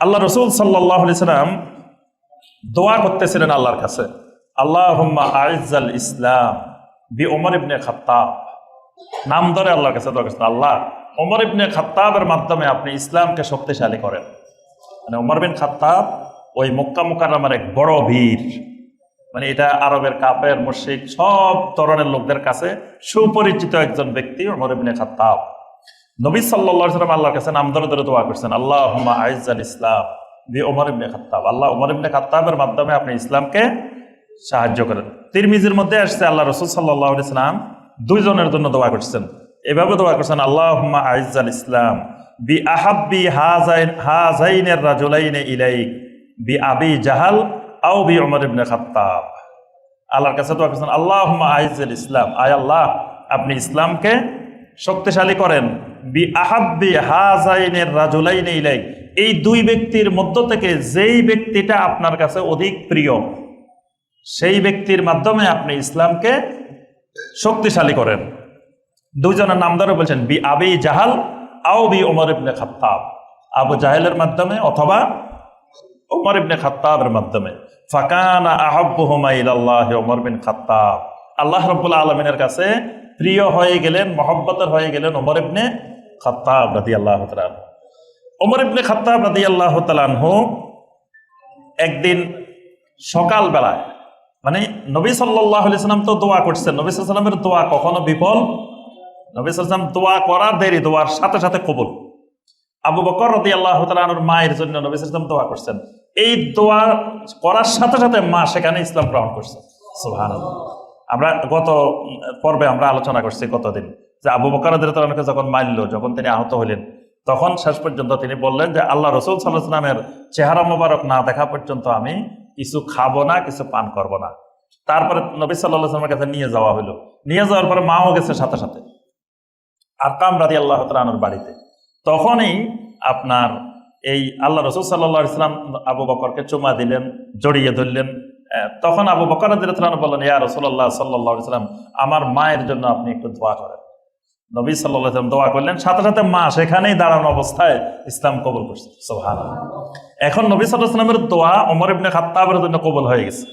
আল্লাহ রসুল সাল্লাহ সাল্লাম দোয়া করতেছিলেন আল্লাহর কাছে। আল্লাহ আইজাল ইসলাম বি ওমর ইবনে খাত্তাব। নাম ধরে আল্লাহর কাছে দোয়া করছেন, আল্লাহ ওমর ইবনে খাত্তাবের মাধ্যমে আপনি ইসলামকে শক্তিশালী করেন। মানে ওমর বিন খাত্তাব ওই মক্কা মুকাররমার এক বড় বীর। মানে এটা আরবের কাপের মুশিক সব ধরনের লোকদের কাছে সুপরিচিত একজন ব্যক্তি ওমর ইবনে খাত্তাব। নবী আলাইহি সাল্লাম আল্লাহর কাছে নাম ধরে ধরে দোয়া করছেন, আল্লাহুম্মা আইজাল ইসলাম বি ওমর ইবনে খাত্তাব। আল্লাহ ওমর ইবনে খাত্তাবের মাধ্যমে আপনি ইসলামকে সাহায্য করেন। তিরমিজির মধ্যে আসছে, আল্লাহ রসুল সাল্লাল্লাহু আলাইহি সাল্লাম দুইজনের জন্য দোয়া করছেন। এভাবে দোয়া করছেন, আল্লাহুম্মা আইজাল ইসলাম বি আহাব্বি হাজাইন হাজাইনের রাজুলাইনে ইলাইক বি আবি জাহাল আও বি ওমর ইবনে খাত্তাব। আল্লাহর কাছে দোয়া করছেন, আল্লাহুম্মা আইজাল ইসলাম আয় আল্লাহ, আপনি ইসলামকে শক্তিশালী করেন। বি আহাব্বি হাজাইনের রাজুলাইনে ইলাইক এই দুই ব্যক্তির মধ্য থেকে যেই ব্যক্তিটা আপনার কাছে অধিক প্রিয়, সেই ব্যক্তির মাধ্যমে আপনি ইসলামকে শক্তিশালী করেন। দুইজনের নাম ধরে বলছেন, বি আবি জাহাল, আও বি ওমর ইবনে খাত্তাব। আবু জাহেলের মাধ্যমে অথবা ওমর ইবনে খাত্তাবের মাধ্যমে। ফাকানা আহাব্বুহুমা ইলাল্লাহি ওমর বিন খাত্তাব। আল্লাহ রাব্বুল আলমিনের কাছে প্রিয় হয়ে গেলেন, মহব্বতের হয়ে গেলেন ওমর ইবনে খাত্তাব রাদিয়াল্লাহু তাআলা ওমর ইবনে খাত্তাব তাআলা আনহু একদিন সকালবেলায় মানে নবী সাল্লাম তো দোয়া করছেন, নবী সাল্লামের দোয়া কখনো বিফল? নবী সাল্লাম দোয়া করার দেরি, দোয়ার সাথে সাথে কবুল। আবু বকর রদি আল্লাহ তালুর মায়ের জন্য নবী সাল্লাম দোয়া করছেন। এই দোয়া করার সাথে সাথে মা সেখানে ইসলাম গ্রহণ সুহান আমরা গত পর্বে আমরা আলোচনা করছি কতদিন যে আবু বকর রদিকে যখন মারল, যখন তিনি আহত হলেন, তখন শেষ পর্যন্ত তিনি বললেন যে, আল্লাহ রসুল সাল্লাহ সাল্লামের চেহারা মোবারক না দেখা পর্যন্ত আমি কিছু খাব না, কিছু পান করব না। তারপরে নবী সাল্লাহ সাল্লামের কাছে নিয়ে যাওয়া হলো। নিয়ে যাওয়ার পরে মাও গেছে সাথে সাথে। আর রাদি আল্লাহ তালানোর বাড়িতে। তখনই আপনার এই আল্লাহ রসুল সাল্লাহ ইসলাম আবু বকরকে চুমা দিলেন, জড়িয়ে ধরলেন। তখন আবু বকর বললেন, ইয়া রসুল্লাহ সাল্লাহ ইসলাম আমার মায়ের জন্য আপনি একটু দোয়া করেন। নবী সাল্লাহ দোয়া করলেন, সাথে সাথে মা সেখানেই দাঁড়ানো অবস্থায় ইসলাম কবল করছে এখন নবী সাল্লাহ ইসলামের দোয়া অমর ইবনে খাত্তাবের জন্য কবল হয়ে গেছে।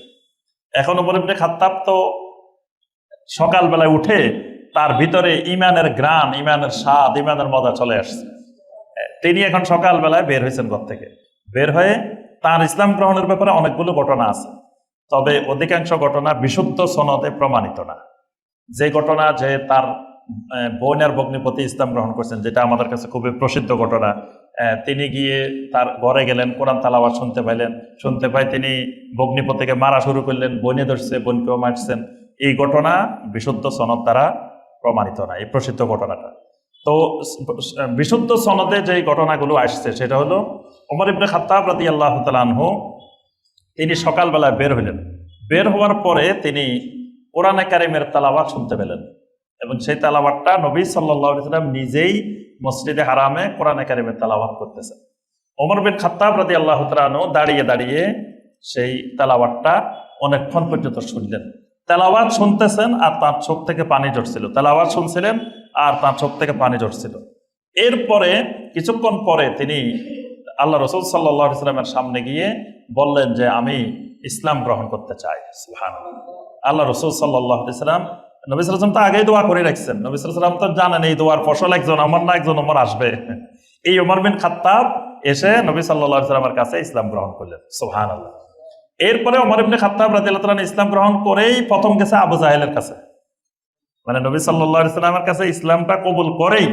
এখন অমর ইবনে খাত্তাব তো সকালবেলায় উঠে তার ভিতরে ইমানের গ্রাম ইমানের স্বাদ, ইমানের মজা চলে আসছে। তিনি এখন সকালবেলায় বের হয়েছেন ঘর থেকে। বের হয়ে তার ইসলাম গ্রহণের ব্যাপারে অনেকগুলো ঘটনা আছে। তবে অধিকাংশ ঘটনা বিশুদ্ধ সনদে প্রমাণিত না। যে ঘটনা যে তার বোন আর ভগ্নিপতি ইসলাম গ্রহণ করছেন, যেটা আমাদের কাছে খুবই প্রসিদ্ধ ঘটনা। তিনি গিয়ে তার ঘরে গেলেন, কোরআন তালাওয়াত শুনতে পাইলেন। শুনতে পাই তিনি ভগ্নিপতিকে মারা শুরু করলেন বনে ধরছে, বোনকেও মারছেন। এই ঘটনা বিশুদ্ধ সনদ দ্বারা প্রমাণিত না, এই প্রসিদ্ধ ঘটনাটা। তো বিশুদ্ধ সনদে যে ঘটনাগুলো আসছে, সেটা হলো ওমর ইবনে খাত্তাব রাদি আল্লাহ তালানহু তিনি সকালবেলায় বের হইলেন। বের হওয়ার পরে তিনি কোরআনে কারিমের তালাবাত শুনতে পেলেন। এবং সেই তালাবাতটা নবী সাল্লাহ সাল্লাম নিজেই মসজিদে হারামে কোরআনে কারিমের তালাবাত করতেছেন ওমর বিন খাত্তাব রাদি আল্লাহ তালানহু দাঁড়িয়ে দাঁড়িয়ে সেই তালাবাতটা অনেকক্ষণ পর্যন্ত শুনলেন। তেলাওয়াত শুনতেছেন আর তার চোখ থেকে পানি ঝরছিল। তেলাওয়াত শুনছিলেন আর তার চোখ থেকে পানি ঝরছিল। এরপরে কিছুক্ষণ পরে তিনি আল্লাহ রসুল সাল্লাহ ইসলামের সামনে গিয়ে বললেন যে, আমি ইসলাম গ্রহণ করতে চাই। আল্লাহ রসুল সাল্লাহ ইসলাম নবী সাল্লাম তো আগেই দোয়া করে রাখছেন। নবী সাল্লাম তো জানেন এই দোয়ার ফসল একজন, আমার না একজন ওমর আসবে। এই ওমর বিন খাত্তাব এসে নবী সাল্লাহ ইসলামের কাছে ইসলাম গ্রহণ করলেন। সুহান আল্লাহ এরপরে ওমর ইবনে খাত্তাব তাআলা ইসলাম গ্রহণ করেই প্রথম গেছে আবু জাহেলের কাছে। মানে নবী সাল্লাল্লাহু আলাইহি সাল্লামের কাছে ইসলামটা কবুল করেই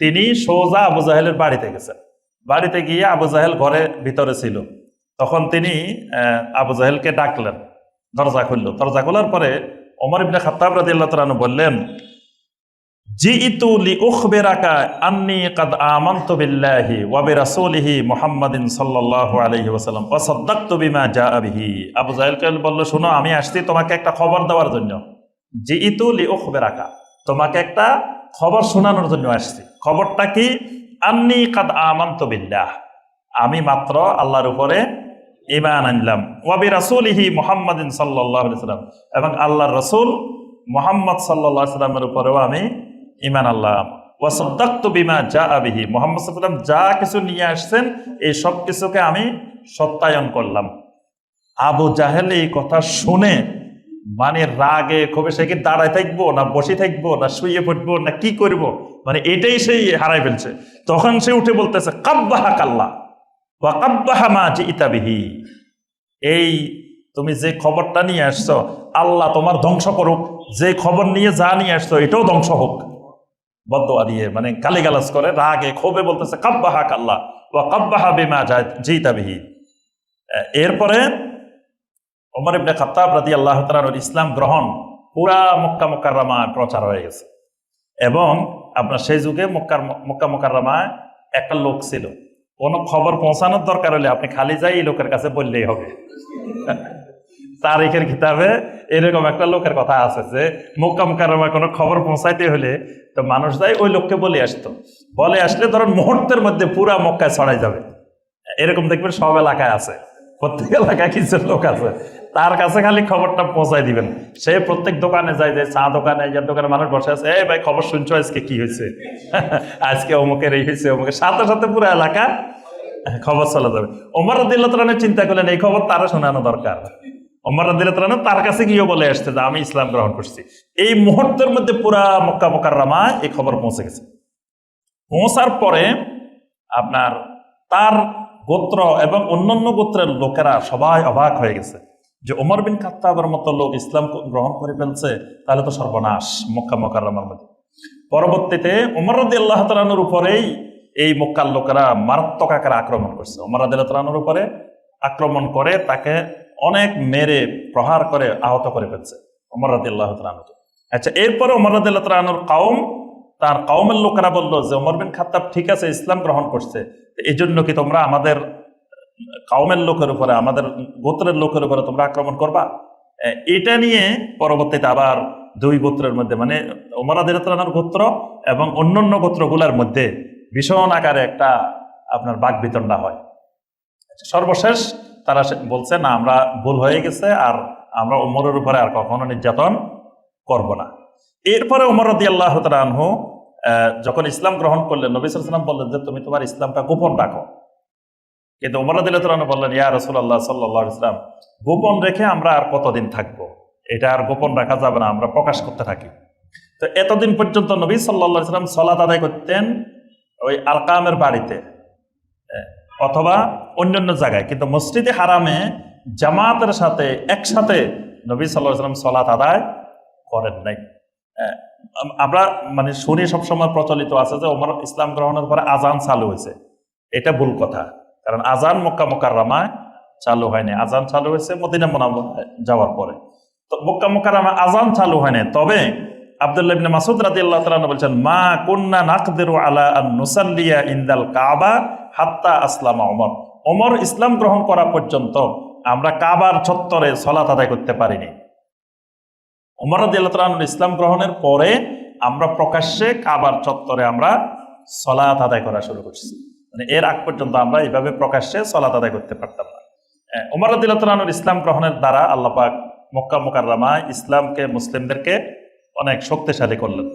তিনি সোজা আবু জাহেলের বাড়িতে গেছেন। বাড়িতে গিয়ে আবু জাহেল ঘরে ভিতরে ছিল। তখন তিনি আবু জাহেলকে ডাকলেন। দরজা খুলল। দরজা খোলার পরে ওমর ইবনে খাত্তাব রাদিয়াল্লাহু তাআলা আনহু বললেন, জিইতু লিউখবিরাকা আন্নী কাদ বিল্লাহি আমি আসছি তোমাকে একটা খবর দেওয়ার জন্য। জিইতু লিউখবিরাকা, তোমাকে একটা খবর শোনানোর জন্য আসছি। খবরটা কি? আন্নী কাদ আমি মাত্র আল্লাহর উপরে ইমান আনলাম ওয়াবি বিরাসূলিহি মুহাম্মাদিন সাল্লাল্লাহু আলাইহি ওয়াসাল্লাম এবং আল্লাহর রাসূল মুহাম্মদ আলাইহি সাল্লামের উপরেও আমি ইমান আল্লাহ ওয়াসদ্দাক্ত বিমা যা আবিহি মোহাম্মদ সাল্লাম যা কিছু নিয়ে আসছেন, এই সব কিছুকে আমি সত্যায়ন করলাম। আবু জাহেল এই কথা শুনে মানে রাগে ক্ষোভে সে কি দাঁড়ায় থাকব, না বসে থাকব, না শুয়ে পড়ব, না কি করব? মানে এটাই সেই হারাই ফেলছে। তখন সে উঠে বলতেছে কাব্বাহা কাল্লা ইতাবিহি এই তুমি যে খবরটা নিয়ে আসছো, আল্লাহ তোমার ধ্বংস করুক। যে খবর নিয়ে যা নিয়ে আসছো, এটাও ধ্বংস হোক। বদোয়া দিয়ে মানে গালিগালাজ করে, রাগে, ক্ষোভে বলতেছে, কাব্বাহা কাল্লা ও কাব্বাহা বিমা জিতাবিহি এরপরে ওমর ইবনে খাত্তাব রাদি আল্লাহ তালার ইসলাম গ্রহণ, পুরা মক্কা মোকাররমায় প্রচার হয়ে গেছে। এবং আপনার সেই যুগে মক্কার মক্কা মোকাররমায় একটা লোক ছিল। কোনো খবর পৌঁছানোর দরকার হলে আপনি খালি যাই এই লোকের কাছে বললেই হবে। তারিখের কিতাবে এরকম একটা লোকের কথা আছে যে, মোকাম মোকাররমায় কোনো খবর পৌঁছাইতে হলে তো মানুষ যায় ওই লোককে বলে আসতো। বলে আসলে ধরেন মুহূর্তের মধ্যে পুরা মক্কায় ছড়াই যাবে। এরকম দেখবেন সব এলাকায় আছে। প্রত্যেক এলাকায় কিছু লোক আছে। তার কাছে খালি খবরটা পৌঁছাই দিবেন। সে প্রত্যেক দোকানে যায় যে চা দোকানে যার দোকানে মানুষ বসে আছে, এই ভাই, খবর শুনছো আজকে কি হয়েছে? আজকে অমুকের এই হয়েছে, অমুকের। সাথে সাথে পুরো এলাকা খবর চলে যাবে। ওমর রদিল্লাহ চিন্তা করলেন, এই খবর তারা শোনানো দরকার। ওমর রদিল্লাহ তার কাছে গিয়ে বলে আসছে যে, আমি ইসলাম গ্রহণ করছি। এই মুহূর্তের মধ্যে পুরা মক্কা মক্কার রামা এই খবর পৌঁছে গেছে। পৌঁছার পরে আপনার তার গোত্র এবং অন্যান্য গোত্রের লোকেরা সবাই অবাক হয়ে গেছে। যে ওমর বিন খাত্তাবের মতো লোক ইসলাম গ্রহণ করে ফেলছে, তাহলে তো সর্বনাশ, মক্কা মক্কার মধ্যে। পরবর্তীতে ওমর রদি আল্লাহ তালানোর উপরেই এই মক্কার লোকেরা মারাত্মক আকারে আক্রমণ করছে। ওমর রদি আল্লাহ উপরে আক্রমণ করে তাকে অনেক মেরে প্রহার করে আহত করে ফেলছে ওমর রদি আল্লাহ তালানুকে আচ্ছা এরপরে ওমর রদি আল্লাহ তালানোর কাউম তার কাউমের লোকেরা বলল যে ওমর বিন খাত্তাব ঠিক আছে, ইসলাম গ্রহণ করছে। এই জন্য কি তোমরা আমাদের কাউমের লোকের উপরে, আমাদের গোত্রের লোকের উপরে তোমরা আক্রমণ করবা। এটা নিয়ে পরবর্তীতে আবার দুই গোত্রের মধ্যে মানে ওমরাদের গোত্র এবং অন্যান্য গোত্রগুলোর মধ্যে ভীষণ আকারে একটা আপনার বাক বিতণ্ডা হয়। সর্বশেষ তারা বলছে, না, আমরা ভুল হয়ে গেছে আর আমরা ওমরের উপরে আর কখনো নির্যাতন করব না। এরপরে ওমর রদি আল্লাহ যখন ইসলাম গ্রহণ করলেন, নবী সাল্লাম বললেন যে, তুমি তোমার ইসলামটা গোপন রাখো। কিন্তু ওমর রদিল্লাহ তালন বললেন, ইয়া রসুল্লাহ সাল্লাহ ইসলাম গোপন রেখে আমরা আর কতদিন থাকব? এটা আর গোপন রাখা যাবে না, আমরা প্রকাশ করতে থাকি। তো এতদিন পর্যন্ত নবী সাল্লাহ ইসলাম সলাত আদায় করতেন ওই আলকামের বাড়িতে অথবা অন্যান্য জায়গায়। কিন্তু মসজিদে হারামে জামাতের সাথে একসাথে নবী সাল্লাহ ইসলাম সলাত আদায় করেন নাই। আমরা মানে শুনি সবসময় প্রচলিত আছে যে ওমর ইসলাম গ্রহণের পরে আজান চালু হয়েছে। এটা ভুল কথা। কারণ আজান মক্কা মক্কার চালু হয়নি আজান চালু হয়েছে মদিনা মোনাম যাওয়ার পরে। তো মক্কা মক্কার আজান চালু হয়নি তবে মাসুদ মা কাবা ওমর। ইসলাম গ্রহণ করা পর্যন্ত আমরা কাবার চত্বরে করতে পারিনি। ইসলাম গ্রহণের পরে আমরা প্রকাশ্যে কাবার চত্বরে আমরা সলাত আদায় করা শুরু করছি। মানে এর আগ পর্যন্ত আমরা এইভাবে প্রকাশ্যে চলাত আদায় করতে পারতাম না। ওমর রাদিল্লাহর ইসলাম গ্রহণের দ্বারা আল্লাপাক মক্কা মোকাররামা ইসলামকে, মুসলিমদেরকে অনেক শক্তিশালী করলেন।